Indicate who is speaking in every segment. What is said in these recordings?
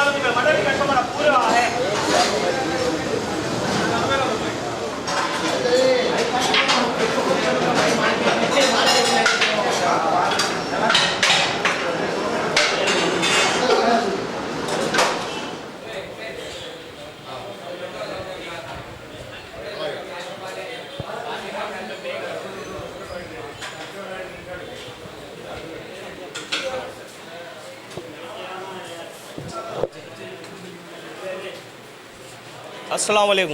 Speaker 1: ಜಿಲ್ಲಾವನ್ನು ಮನವಿ ಕಟ್ಟು ಪೂರ್ವ అస్సలం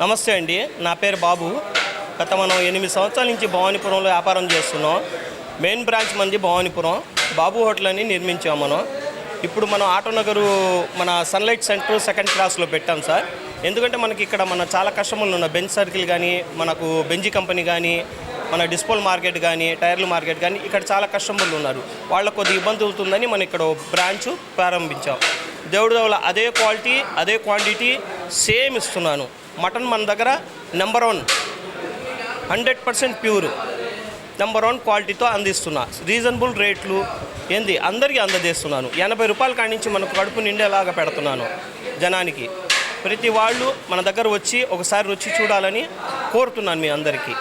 Speaker 1: నమస్తే అండి నా పేరు బాబు. గత మనం ఎనిమిది సంవత్సరాల నుంచి భవానీపురంలో వ్యాపారం చేస్తున్నాం. మెయిన్ బ్రాంచ్ మంది భవానీపురం. బాబు హోటల్ అని నిర్మించాం మనం. ఇప్పుడు మనం ఆటోనగరు మన సన్లైట్ సెంటర్ సెకండ్ క్లాస్లో పెట్టాం సార్. ఎందుకంటే మనకి ఇక్కడ మన చాలా కస్టమర్లు ఉన్న బెంచ్ సర్కిల్ కానీ మనకు బెంజీ కంపెనీ కానీ మన డిస్పోల్ మార్కెట్ కానీ టైర్లు మార్కెట్ కానీ ఇక్కడ చాలా కస్టమర్లు ఉన్నారు. వాళ్ళకు కొద్దిగా ఇబ్బంది అవుతుందని మనం ఇక్కడ బ్రాంచ్ ప్రారంభించాం. దేవుడి దేవుల అదే క్వాలిటీ అదే క్వాంటిటీ సేమ్ ఇస్తున్నాను. మటన్ మన దగ్గర number one hundred percent pure number one క్వాలిటీతో అందిస్తున్నా. రీజనబుల్ రేట్లు ఏంది? అందరికీ అందజేస్తున్నాను. ఎనభై రూపాయల కాడి నుంచి మనకు కడుపు నిండేలాగా పెడుతున్నాను జనానికి. ప్రతి వాళ్ళు మన దగ్గర వచ్చి ఒకసారి రుచి చూడాలని కోరుతున్నాను మీ అందరికీ.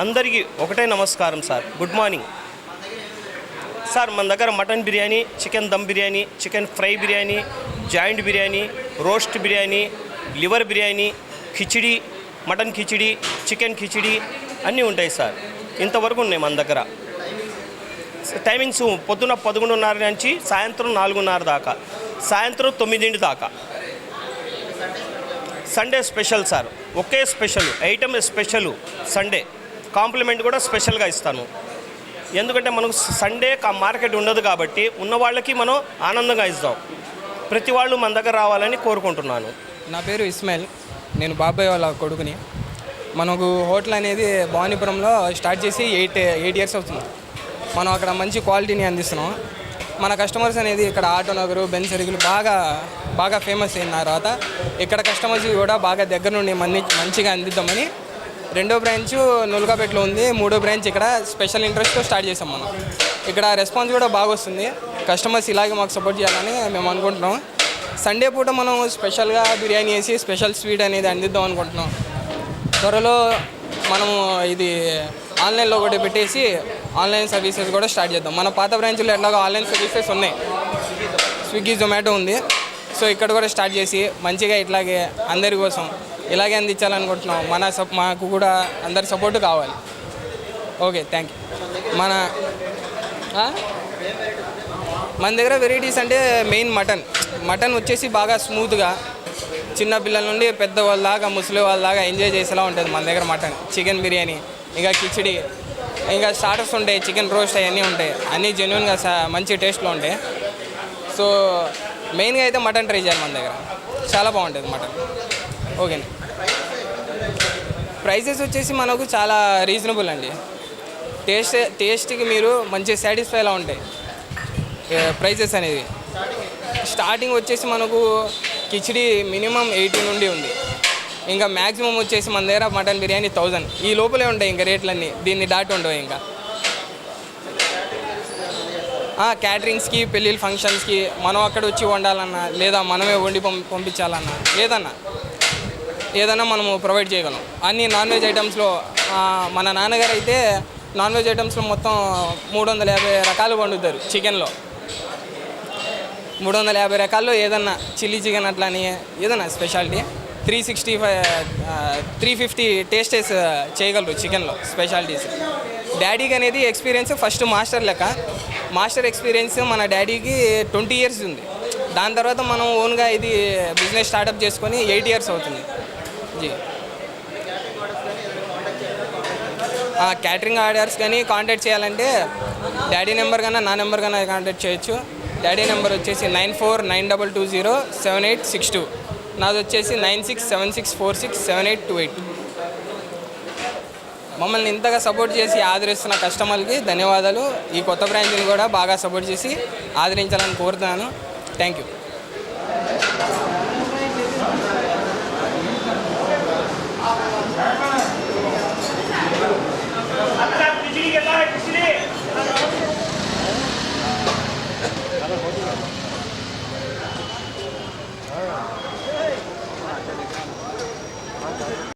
Speaker 1: అందరికీ ఒకటే నమస్కారం సార్. గుడ్ మార్నింగ్ సార్ మన దగ్గర mutton biryani chicken dum biryani chicken fry biryani joint biryani roast biryani liver biryani khichdi mutton khichdi chicken khichdi అన్నీ ఉంటాయి సార్. ఇంతవరకు ఉన్నాయి మన దగ్గర. టైమింగ్స్ పొద్దున పదకొండున్నర నుంచి సాయంత్రం నాలుగున్నర దాకా. సాయంత్రం తొమ్మిదింటి దాకా. Sunday special sir. ఒకే special item special Sunday. Compliment కూడా స్పెషల్గా ఇస్తాను. ఎందుకంటే మనకు సండే కా- మార్కెట్ ఉండదు కాబట్టి ఉన్న వాళ్ళకి మనం ఆనందంగా ఇస్తాం. ప్రతి వాళ్ళు మన దగ్గర రావాలని కోరుకుంటున్నాను.
Speaker 2: నా పేరు ఇస్మాయిల్. నేను బాబాయ్ వాళ్ళ కొడుకుని. మనకు హోటల్ అనేది భవానీపురంలో స్టార్ట్ చేసి ఎయిట్ ఎయిట్ ఇయర్స్ అవుతుంది. మనం అక్కడ మంచి క్వాలిటీని అందిస్తున్నాం. మన కస్టమర్స్ అనేది ఇక్కడ ఆటో నగరు బెంచ్ సరుకులు బాగా బాగా ఫేమస్ అయిన తర్వాత ఇక్కడ కస్టమర్స్ కూడా బాగా దగ్గర నుండి మన్ని మంచిగా అందిద్దామని రెండో బ్రాంచ్ నులకాపేటలో ఉంది మూడో బ్రాంచ్ ఇక్కడ స్పెషల్ ఇంట్రెస్ట్తో స్టార్ట్ చేసాం మనం. ఇక్కడ రెస్పాన్స్ కూడా బాగా వస్తుంది. కస్టమర్స్ ఇలాగే మాకు సపోర్ట్ చేయాలని మేము అనుకుంటున్నాం. సండే పూట మనం స్పెషల్గా బిర్యానీ వేసి స్పెషల్ స్వీట్ అనేది అందిద్దాం అనుకుంటున్నాం. త్వరలో మనము ఇది ఆన్లైన్లో ఒకటి పెట్టేసి ఆన్లైన్ సర్వీసెస్ కూడా స్టార్ట్ చేద్దాం. మన పాత బ్రాంచ్లో ఎట్లాగో ఆన్లైన్ సర్వీసెస్ ఉన్నాయి. స్విగ్గీ జొమాటో ఉంది. సో ఇక్కడ కూడా స్టార్ట్ చేసి మంచిగా ఇట్లాగే అందరి కోసం ఇలాగే అందించాలనుకుంటున్నాం. మన సప్ మాకు కూడా అందరి సపోర్ట్ కావాలి. Okay thank you. మన మన దగ్గర వెరైటీస్ అంటే మెయిన్ మటన్. మటన్ వచ్చేసి బాగా స్మూత్గా చిన్న పిల్లల నుండి దాకా వాళ్ళలాగా ముసలి దాకా ఎంజాయ్ చేసేలా ఉంటుంది మన దగ్గర మటన్. చికెన్ బిర్యానీ ఇంకా కిచిడి ఇంకా స్టార్టర్స్ ఉంటాయి చికెన్ రోస్ట్ అవన్నీ ఉంటాయి. అన్నీ జెన్యున్గా మంచి టేస్ట్లో ఉంటాయి. సో మెయిన్గా అయితే మటన్ ట్రై చేయాలి మన దగ్గర. చాలా బాగుంటుంది మటన్. ఓకే ప్రైసెస్ వచ్చేసి మనకు చాలా రీజనబుల్ అండి. టేస్ట్ టేస్ట్కి మీరు మంచి సాటిస్ఫైలా ఉంటాయి. ప్రైజెస్ అనేది స్టార్టింగ్ వచ్చేసి మనకు కిచిడి మినిమం ఎయిటీ నుండి ఉంది. ఇంకా మ్యాక్సిమం వచ్చేసి మన దగ్గర మటన్ బిర్యానీ థౌజండ్. ఈ లోపలే ఉంటాయి ఇంకా రేట్లన్నీ. దీన్ని దాటి ఉండవు ఇంకా. క్యాటరింగ్స్కి పెళ్ళిళ్ళ ఫంక్షన్స్కి మనం అక్కడ వచ్చి వండాలన్నా లేదా మనమే వండి పంపి పంపించాలన్నా లేదన్నా ఏదైనా మనము ప్రొవైడ్ చేయగలం. అన్ని నాన్ వెజ్ ఐటమ్స్లో మన నాన్నగారు అయితే నాన్ వెజ్ ఐటమ్స్లో మొత్తం మూడు వందల యాభై రకాలు వండుతారు చికెన్లో. మూడు వందల యాభై రకాల్లో ఏదన్నా చిల్లీ చికెన్ అట్లా అని ఏదన్నా speciality three sixty five three fifty tastes చేయగలరు చికెన్లో స్పెషాలిటీస్. డాడీకి అనేది ఎక్స్పీరియన్స్ ఫస్ట్ మాస్టర్ లెక్క. మాస్టర్ ఎక్స్పీరియన్స్ మన డాడీకి ట్వంటీ ఇయర్స్ ఉంది. దాని తర్వాత మనం ఓన్గా ఇది బిజినెస్ స్టార్టప్ చేసుకొని ఎయిట్ ఇయర్స్ అవుతుంది. జీ. క్యాటరింగ్ ఆర్డర్స్ కానీ కాంటాక్ట్ చేయాలంటే డాడీ నెంబర్ కన్నా నా నెంబర్ కన్నా కాంటాక్ట్ చేయొచ్చు. డాడీ నెంబర్ వచ్చేసి nine four nine double two zero seven eight six two. నాది వచ్చేసి nine six seven six four six seven eight two eight. మమ్మల్ని ఇంతగా సపోర్ట్ చేసి ఆదరిస్తున్న కస్టమర్కి ధన్యవాదాలు. ఈ కొత్త బ్రాంచ్ని కూడా బాగా సపోర్ట్ చేసి ఆదరించాలని కోరుతున్నాను. Thank you